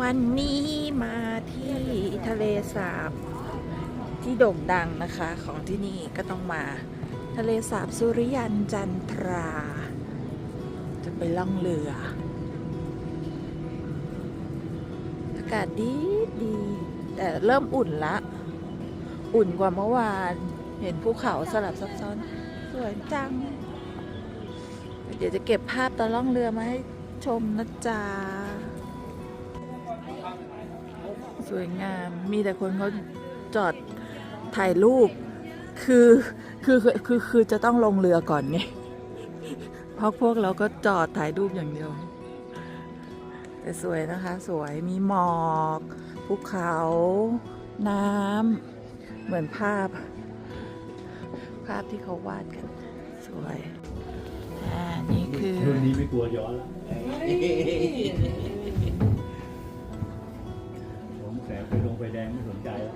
วันนี้มาที่ทะเลสาบที่โด่งดังนะคะของที่นี่ก็ต้องมาทะเลสาบสุริยันจันทรา จะไปล่องเรือ อากาศดีดี แต่เริ่มอุ่นละ อุ่นกว่าเมื่อวาน เห็นภูเขาสลับซับซ้อน สวยจัง เดี๋ยวจะเก็บภาพตอนล่องเรือมาให้ชมนะจ๊ะ สวยงาม มีแต่คนเขาจอดถ่ายรูปคือคือคือคือคือจะต้องลงเรือก่อนไงเพราะพวกเราก็จอดถ่ายรูปอย่างเดียว แต่สวยนะคะ สวยมีหมอกภูเขา น้ำเหมือนภาพ ภาพที่เขาวาดกัน สวยอ่านี่คือรุ่นนี้ไม่กลัวย้อนแล้ว ไปลงไปแดงไม่สนใจแล้ว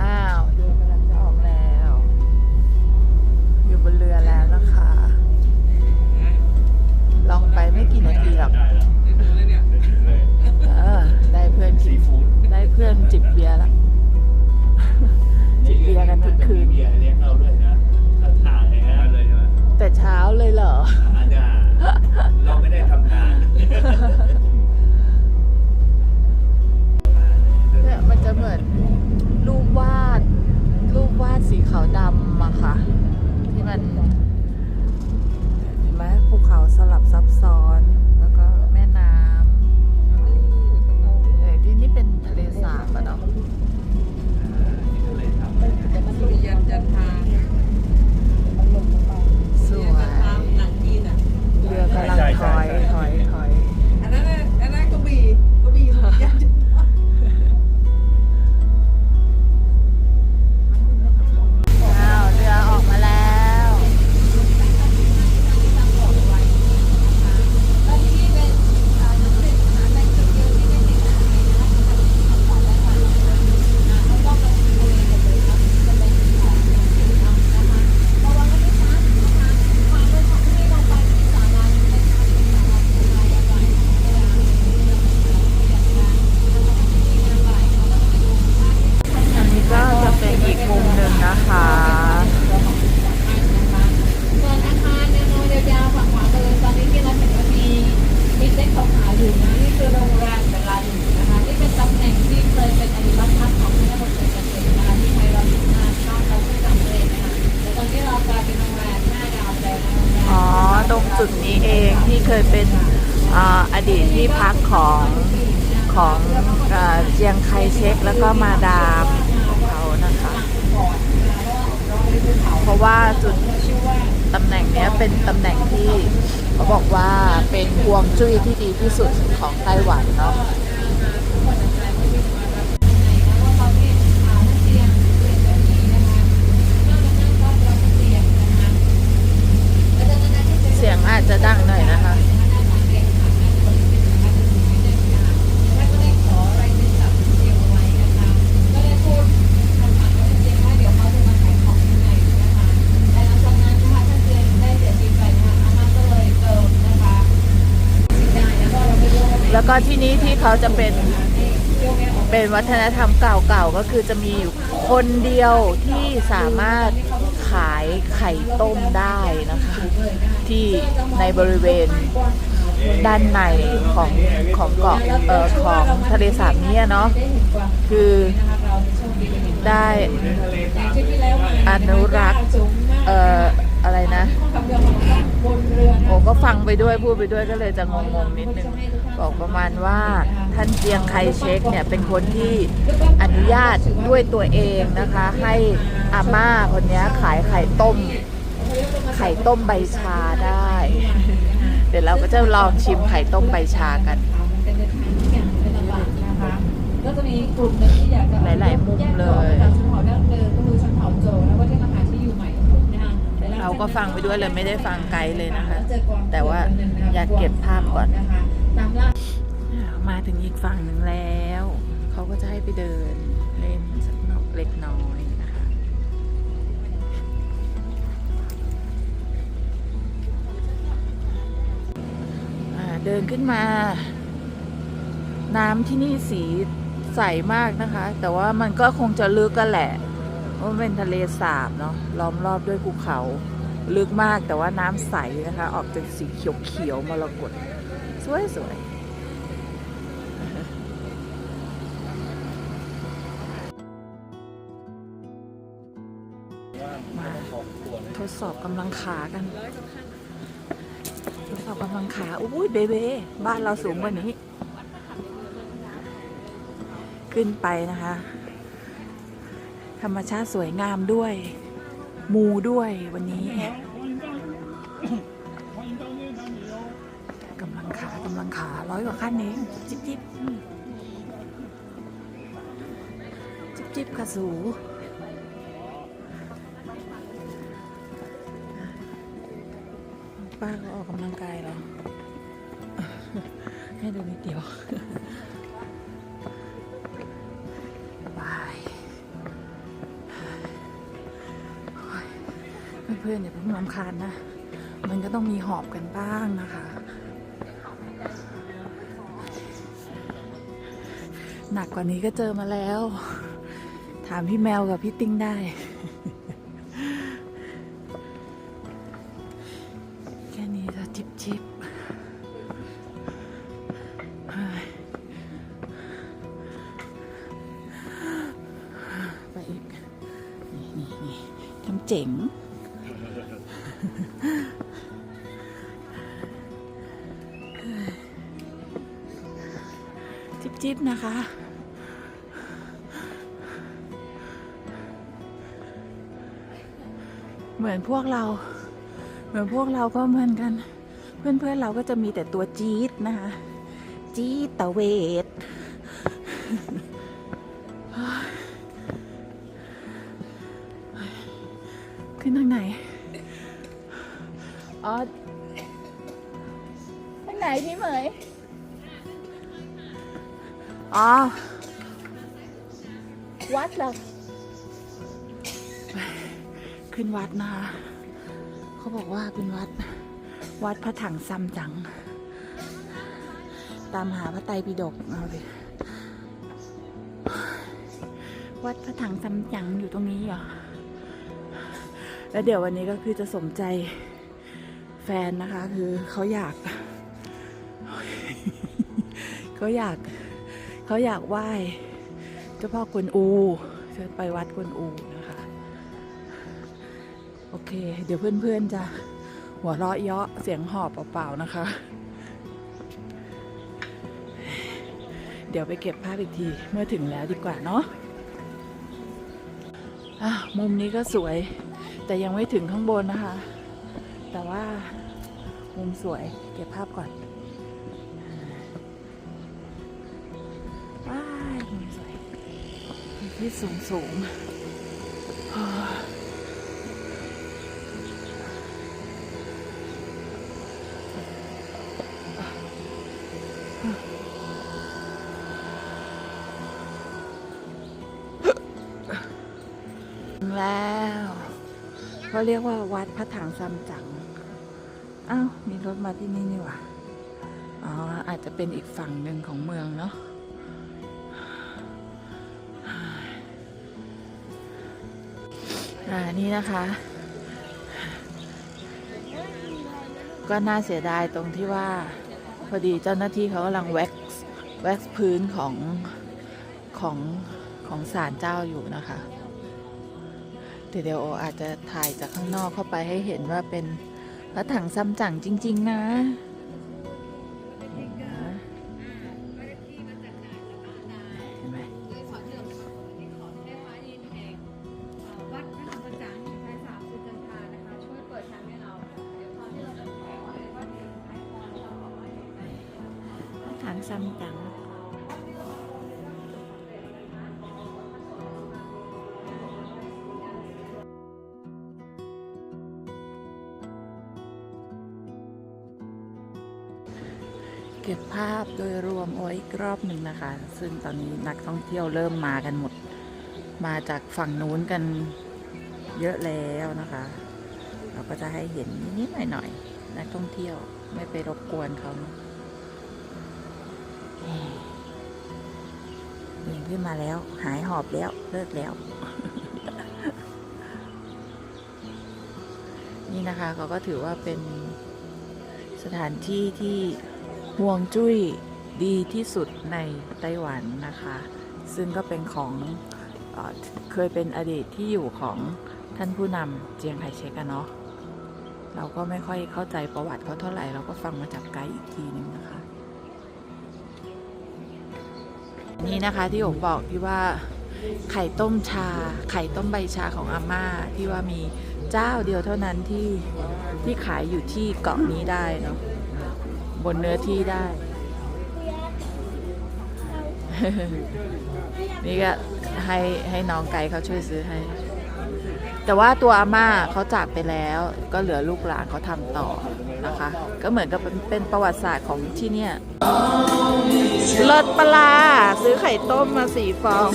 อ้าวเรือกำลังจะออกแล้ว อยู่บนเรือแล้วนะคะ ลองไปไม่กี่นาทีหรอกได้แล้วได้ถึงเลยเออได้เพื่อนซีจิบฟู้ดได้เพื่อนจิบเบียร์ละจิบเบียร์กันทั้งคืน เบียร์เลี้ยงเราด้วยนะถ้าทานเลยนะเลยใช่ไหมแต่เช้าเลยเหรออาจารย์เราไม่ได้ทำงาน แล้วก็มาดามของเขานะคะ เพราะว่าจุดตำแหน่งเนี้ยเป็นตำแหน่งที่เขาบอกว่าเป็นฮวงจุ้ยที่ดีที่สุดของไต้หวันเนาะเสียงอาจจะดังหน่อยนะคะ แล้วก็ที่นี้ที่เขาจะเป็นเป็นวัฒนธรรมเก่าๆก็คือจะมีอยู่คนเดียวที่สามารถขายไข่ต้มได้นะคะ ที่ในบริเวณด้านในของของเกาะเอ่อของทะเลสาบเนี้เนาะคือได้อนุรักษ์เอ่อ อะไรนะโอ้ก็ฟังไปด้วยพูดไปด้วยก็เลยจะงงๆนิดนึงบอกประมาณว่าท่านเจียงไคเช็กเนี่ยเป็นคนที่อนุญาตด้วยตัวเองนะคะ ให้อาม่าคนเนี้ยขายไข่ต้ม ไข่ต้มใบชาได้ เดี๋ยวเราก็จะลองชิมไข่ต้มใบชากันก็จะมีกลุ่มหนึ่งที่อยากจะหลายๆมุมเลย ฟังไปด้วยเลยไม่ได้ฟังไกด์เลยนะคะเจอกวงแต่ว่าอยากเก็บภาพก่อนนะคะตามล่ามาถึงอีกฝั่งหนึ่งแล้ว เขาก็จะให้ไปเดินเล่นสักหน่อยเล็กน้อยนะคะอ่าเเดินขึ้นมา น้ำที่นี่สีใสมากนะคะ แต่ว่ามันก็คงจะลึกกันแหละเพราะมันเป็นทะเลสาบเนาะล้อมรอบด้วยภูเขา ลึกมากแต่ว่าน้ำใสนะคะ ออกจากสีเขียวเขียวๆมรกตสวยสวยมาทดสอบกำลังขากัน ทดสอบกำลังขาอุ้ยเบเบ้บ้านเราสูงกว่านี้ ขึ้นไปนะคะ ธรรมชาติสวยงามด้วย มูด้วยวันนี้กำลังขากำลังขาร้อยกว่าขั้นเองจิบจิบจิบจิบกระสู เพื่อนๆอย่าเพิ่งรำคาญนะ มันก็ต้องมีหอบกันบ้างนะคะ หนักกว่านี้ก็เจอมาแล้ว ถามพี่แมวกับพี่ติ้งได้ พวกเรา เหมือนพวกเราก็เหมือนกัน เพื่อนเพื่อนๆเราก็จะมีแต่ตัวจี๊ดนะคะจี๊ดตะเวทขึ้นทางไหน อ๋อ ทางไหนพี่เหมย อ๋อ วัดเหรอ ขึ้นวัดนะคะ เขาบอกว่าเป็นวัด วัดพระถังซัมจั๋งตามหาพระไตรปิฎกเอาดิวัดพระถังซัมจั๋งอยู่ตรงนี้เหรอ แล้วเดี๋ยววันนี้ก็คือจะสมใจแฟนนะคะ คือเขาอยาก เขาอยาก เขาอยากไหว้เจ้าพ่อกวนอู จะไปวัดกวนอู โอเค เดี๋ยวเพื่อนๆจะหัวเราะเยาะเสียงหอบเปล่าๆนะคะ เดี๋ยวไปเก็บภาพอีกทีเมื่อถึงแล้วดีกว่าเนาะอะมุมนี้ก็สวย แต่ยังไม่ถึงข้างบนนะคะ แต่ว่ามุมสวยเก็บภาพก่อนว้ายมุมสวยที่สูงสูง แล้วเขาเรียกว่าวัดพระถังซัมจังอ้าวมีรถมาที่นี่นี่ว่าอ๋ออาจจะเป็นอีกฝั่งหนึ่งของเมืองเนาะอ่านี่นะคะ ก็น่าเสียดายตรงที่ว่า พอดีเจ้าหน้าที่เขากำลังแว็กซ์แว็กซ์พื้นของของของศาลเจ้าอยู่นะคะเดี๋ยวเดี๋ยวโออาจจะถ่ายจากข้างนอกเข้าไปให้เห็นว่าเป็นพระถังซัมจั๋งจริง ๆ นะ ซัมจั๋งเก็บภาพโดยรวมเอาไว้อีกรอบหนึ่งนะคะ ซึ่งตอนนี้นักท่องเที่ยวเริ่มมากันหมด มาจากฝั่งนู้นกันเยอะแล้วนะคะ เราก็จะให้เห็นนิดๆหน่อยๆนักท่องเที่ยวไม่ไปรบกวนเขานะ ขึ้นมาแล้ว หายหอบแล้ว เลิกแล้ว นี่นะคะเขาก็ถือว่าเป็นสถานที่ที่ห่วงจุ้ยดีที่สุดในไต้หวันนะคะ ซึ่งก็เป็นของเอเคยเป็นอดีตที่อยู่ของท่านผู้นำเจียงไคเชกอะเนาะเราก็ไม่ค่อยเข้าใจประวัติเขาเท่าไหร่ เราก็ฟังมาจากไกด์อีกทีนึงนะคะ นี่นะคะที่ผมบอกที่ว่าไข่ต้มชา ไข่ต้มใบชาของอาม่าที่ว่ามีเจ้าเดียวเท่านั้นที่ที่ขายอยู่ที่เกาะนี้ได้เนาะบนเนื้อที่ได้ นี่ก็ให้ให้น้องไก่เขาช่วยซื้อให้ แต่ว่าตัวอาม่าเขาจากไปแล้วก็เหลือลูกหลานเขาทำต่อนะคะ ก็เหมือนกับเป็นเป็นประวัติศาสตร์ของที่เนี่ย เลิศปลา ซื้อไข่ต้มมาสี่ฟอง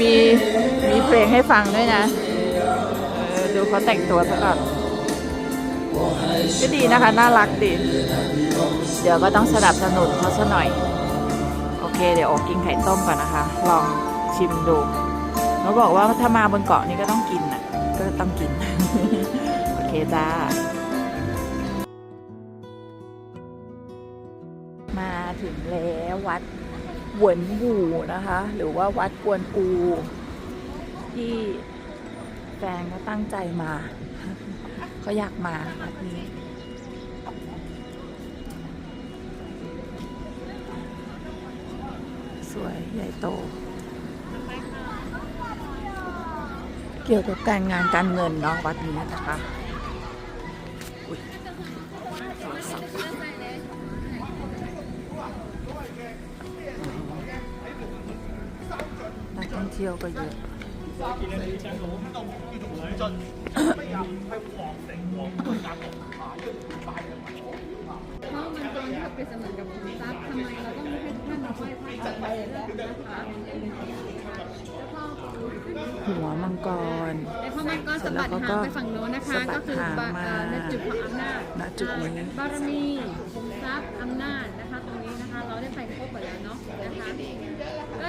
มีมีเพลงให้ฟังด้วยนะดูเขาแต่งตัวซะก่อนก็ดีนะคะ น่ารักดี เดี๋ยวก็ต้องสนับสนุนเขาซะหน่อย โอเค เดี๋ยวโอกินไข่ต้มก่อนนะคะ ลองชิมดูเขาบอกว่าถ้ามาบนเกาะนี้ก็ต้องกินอะ ก็ต้องกิน โอเคจ้า แล้ววัดหวนบูนะคะ หรือว่าวัดกวนอูที่แฟนเขาตั้งใจมาเขาอยากมาวัดนี้สวยใหญ่โต เกี่ยวกับการงานการเงินเนาะวัดนี้นะคะ ท่องเที่ยวก็เยอะเพราะมันตอนที่เป็นเสมือนกับขุมทรัพย์ทำไมเราต้องให้ทุกท่านมาไหว้พระจันทร์แล้วนะคะแล้วก็หัวมังกร แต่พอมันก็สะบัดหางไปฝั่งโน้นนะคะสะบัก็ดคือหางบะมาเอ่อในจุดของอำนาจณจุดนี้บารมีขุมทรัพย์อำนาจนะคะ ตรงนี้นะคะ เราได้ไปครบหมดแล้วเนาะนะคะก็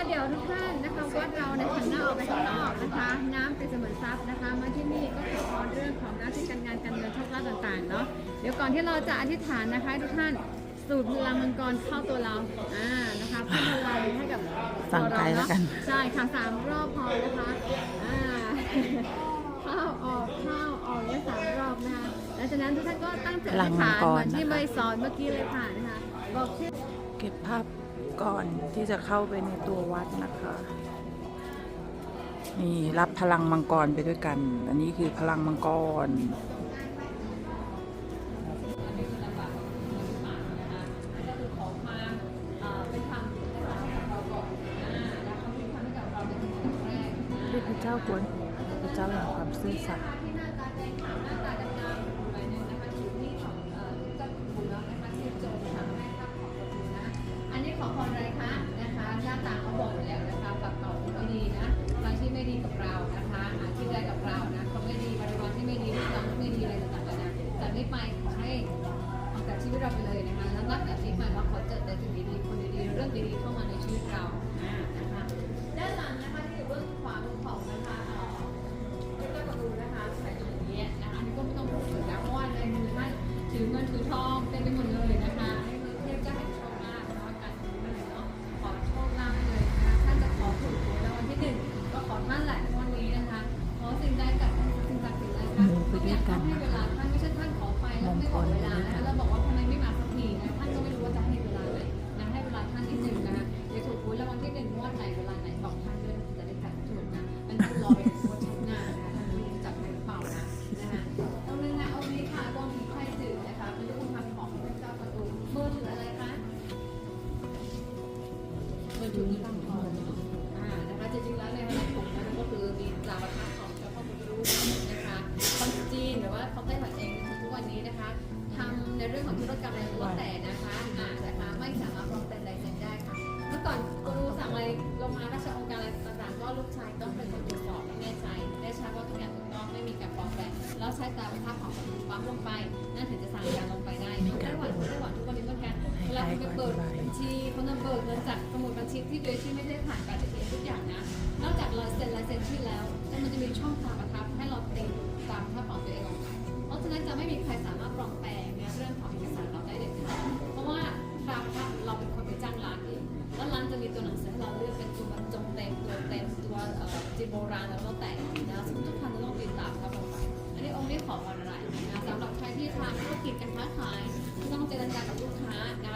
เดี๋ยวทุกท่านนะคะวัดเราในหันหน้าออกไปข้างนอกนะคะ น้ำเป็นเสมือนทรัพย์นะคะ มาที่นี่ก็ขอพรเรื่องของหน้าที่การงานการเงินโชคลาภต่างๆเนาะเดี๋ยวก่อนที่เราจะอธิษฐานนะคะทุกท่านสูดพลังมังกรเข้าตัวเราอ่านะคะเพื่อพลังให้กับฟังไกลแล้วกันใช่ค่ะสามรอบพอนะคะอ่าเข้าออกเข้าออกเนี่ยสามรอบนะคะหลังจากนั้นทุกท่านก็ตั้งใจอธิษฐานเหมือนที่ใบสอนเมื่อกี้เลยค่ะนะคะบอกชื่อเก็บภาพ ก่อนที่จะเข้าไปในตัววัดนะคะ นี่รับพลังมังกรไปด้วยกัน อันนี้คือพลังมังกร ในเรื่องของธุรกรรมอะไรก็แล้วแต่นะคะอ่านะคะไม่สามารถปลอมเป็นลายเซ็นได้ค่ะ เมื่อก่อนกูรูสั่งอะไรลงมาราชองค์การอะไรต่างๆก็ลูกชายต้องเป็นคนตรวจสอบให้แน่ใจได้ชัดว่าทุกอย่างถูกต้องไม่มีการปลอมแปลงแล้วใช้ตามภาพของปั๊มลงไปนั่นถึงจะสั่งการลงไปได้ไต้หวันไต้หวันทุกวันนี้เหมือนกันเวลาคุณไปเปิดชีเขานำเบิกเงินจากสมุดบัญชีที่โดยที่ไม่ได้ผ่านการเอทุกอย่างนะนอกจากลายเซ็นลายเซ็นชื่อแล้วมันจะมีช่องทาง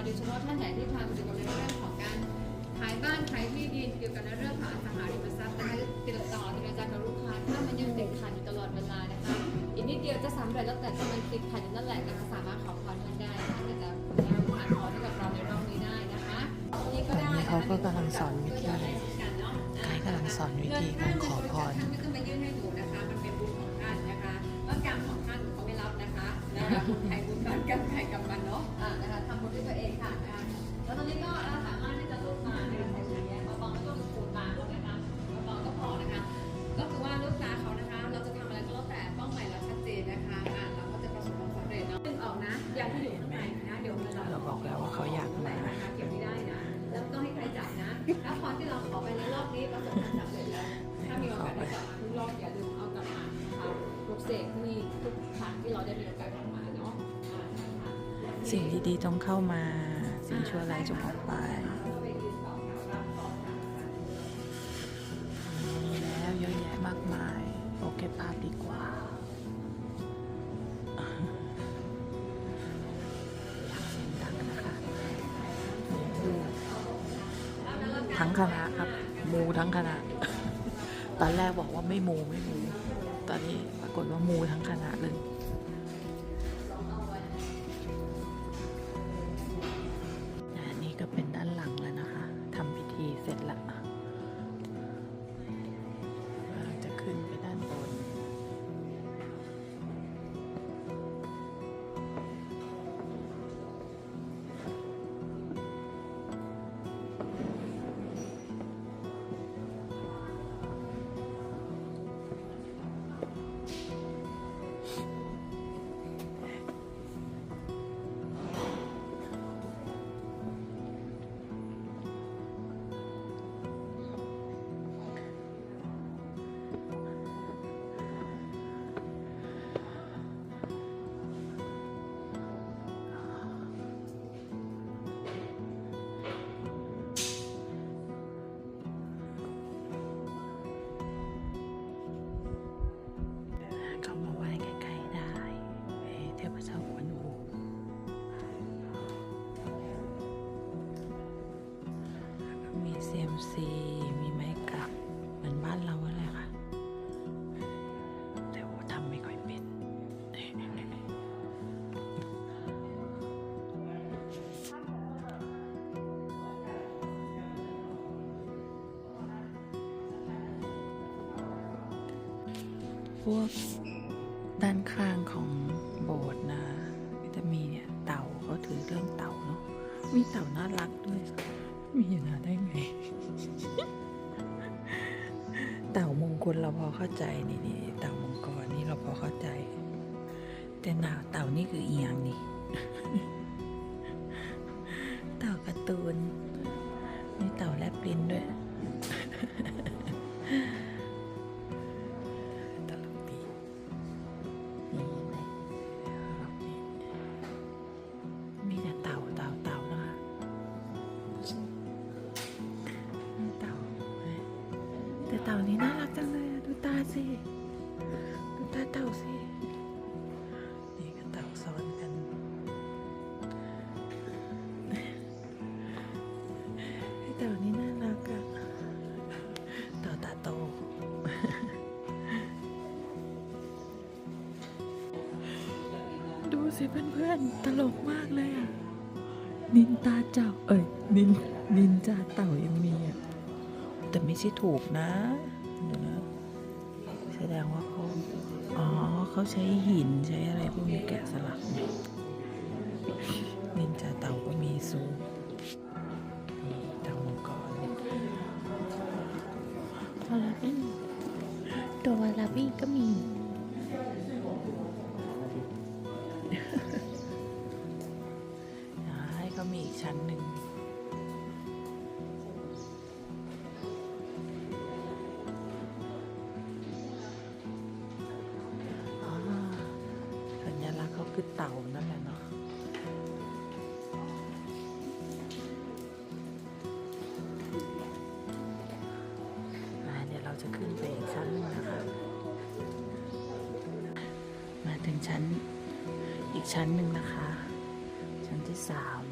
โดยเฉพาะท่านไหนที่ทำเกี่ยวกับในเรื่องของการขายบ้านขายที่ดินเกี่ยวกับในเรื่องของอสังหาริมทรัพย์นะคะติดต่อเจรจากับลูกค้าถ้ามันยังติดขัดอยู่ตลอดเวลานะคะ อีกนิดเดียวจะสำเร็จแล้วแต่ถ้ามันติดขัดอยู่นั่นแหละนะคะสามารถขอพรท่านได้ท่านก็จะผ่านพรให้กับเราในรอบนี้ได้นะคะนี่ก็ได้เขาก็กำลังสอนวิธีเนาะใครกำลังสอนวิธีการขอพร ออกนะอย่างที่อยู่ข้างในนะเดี๋ยวเวลาเราบอกแล้วว่าเขาอยากไหนมานะคะเก็บไม่ได้นะ แล้วก็ให้ใครจับนะถ้าพรที่เราขอไปในรอบนี้ประสบความสำเร็จแล้ว ถ้ามีโอกาสได้กลับมาทุกรอบอย่าลืมเอากลับมานะคะปลุกเสกที่นี่ทุกครั้งที่เราได้มีโอกาสกลับมาเนาะอ่าใช่ค่ะสิ่งดีๆต้องเข้ามาสิ่งชั่วร้ายจงออกไป ไม่มูไม่มูตอนนี้ปรากฏว่ามูทั้งคณะเลย มีเซียมซีมีไม้กลับเหมือนบ้านเราอะไรค่ะ แต่ว่าทำไม่ค่อยเป็น พวกด้านข้างของโบสถ์นะก็จะมีเนี่ยเต่าเขาถือเรื่องเต่าเนาะมีเต่าน่ารักด้วย มีนะได้ไง เต่ามงคลเราพอเข้าใจนี่นี่เต่ามงกรนี่เราพอเข้าใจ แต่หนาวเต่านี่คืออีหยังนี่ เต่าการ์ตูน เต่านี้น่ารักอะเต่าตาโต ดูสิเพื่อนๆ ตลกมากเลยอะนินตาเจ้า เอ้ย นิน นินจาเต่ายังมีอะแต่ไม่ใช่ถูกนะเดี๋ยวนะ แสดงว่าเขาอ๋อ เขาใช้หินใช้อะไรพวกนี้แกะสลักนินจาเต่าก็มีสูง คือเต่านั่นแหละเนาะอ่าเดี๋ยวเราจะขึ้นไปอีกชั้นนึงนะคะ มาถึงชั้นอีกชั้นหนึ่งนะคะ ชั้นที่สาม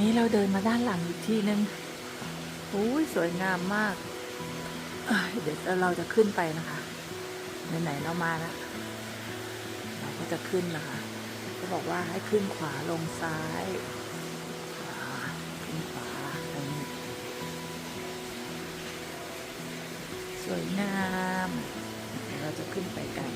นี้เราเดินมาด้านหลังอีกทีนึงโอ้ยสวยงามมาก เดี๋ยวเราจะขึ้นไปนะคะ ไหนๆเรามาแล้วเราก็จะขึ้นนะคะ ก็บอกว่าให้ขึ้นขวาลงซ้ายขึ้นขวาตรงนี้สวยงาม เราจะขึ้นไปกัน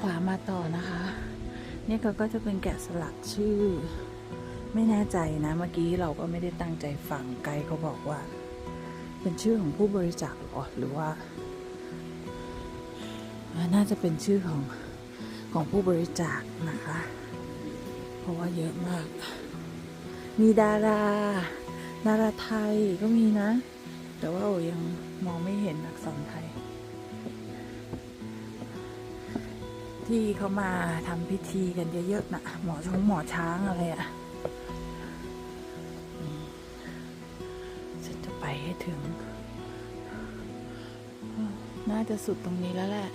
ขวามาต่อนะคะ นี่ก็ก็จะเป็นแกะสลักชื่อ ไม่แน่ใจนะเมื่อกี้เราก็ไม่ได้ตั้งใจฟังไกด์เขาบอกว่า เป็นชื่อของผู้บริจาคหรอหรือว่า น่าจะเป็นชื่อของของผู้บริจาคนะคะ เพราะว่าเยอะมาก มีดาราดาราไทยก็มีนะ แต่ว่าโอยังมองไม่เห็นอักษรไทย ที่เขามาทำพิธีกันเยอะๆนะหมอชงหมอช้างอะไรอะ่ะฉันจะไปให้ถึง น่าจะสุดตรงนี้แล้วแหละ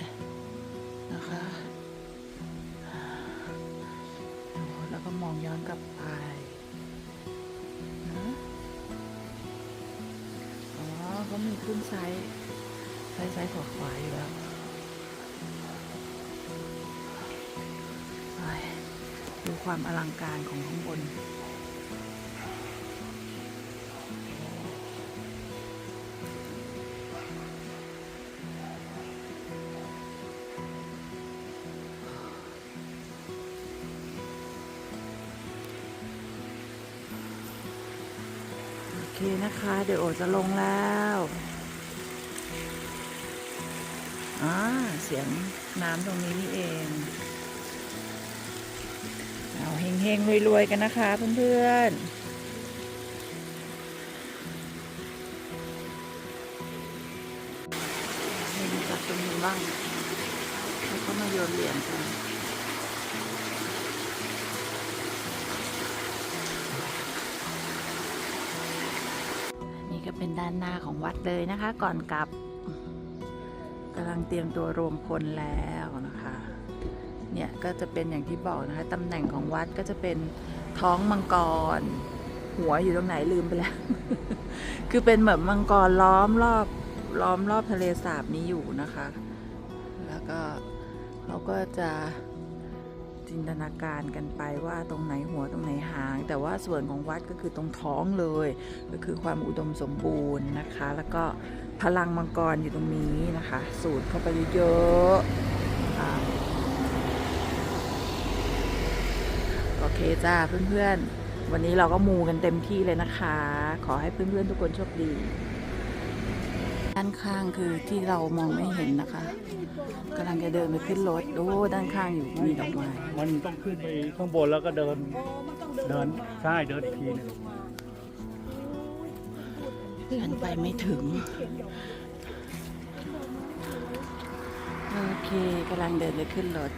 นะคะแล้วก็มองย้อนกลับไปนะอ๋อเขามีขึ้นซ้ายซ้ายซ้ายขวาขวาอยู่แล้ว ดูความอลังการของข้างบน โอเคนะคะ เดี๋ยวโอจะลงแล้วอ่าเสียงน้ำตรงนี้นี่เอง เฮงๆรวยๆกันนะคะเพื่อนๆให้ดูจากตรงนี้บ้างแล้วก็มาโยนเหรียญกันนี่ก็เป็นด้านหน้าของวัดเลยนะคะ ก่อนกลับกำลังเตรียมตัวรวมพลแล้ว เนี่ยก็จะเป็นอย่างที่บอกนะคะตำแหน่งของวัดก็จะเป็นท้องมังกร หัวอยู่ตรงไหนลืมไปแล้ว คือเป็นเหมือนมังกรล้อมรอบล้อมรอบทะเลสาบนี้อยู่นะคะ แล้วก็เราก็จะจินตนาการกันไปว่าตรงไหนหัวตรงไหนหาง แต่ว่าส่วนของวัดก็คือตรงท้องเลย ก็คือความอุดมสมบูรณ์นะคะ แล้วก็พลังมังกรอยู่ตรงนี้นะคะ สูดเข้าไปเยอะๆอ่าโอ เคจ้าเพื่อนๆ วันนี้เราก็มูกันเต็มที่เลยนะคะ ขอให้เพื่อนๆทุกคนโชคดี ด้านข้างคือที่เรามองไม่เห็นนะคะกำลังจะเดินไปขึ้นรถโอ้ด้านข้างอยู่มีดอกไม้มันต้องขึ้นไปข้างบนแล้วก็เดินโอ้มันต้องเดินเดินใช่เดินอีกทีหนึงฉันไปไม่ถึง โอเคกำลังเดินไปขึ้นรถ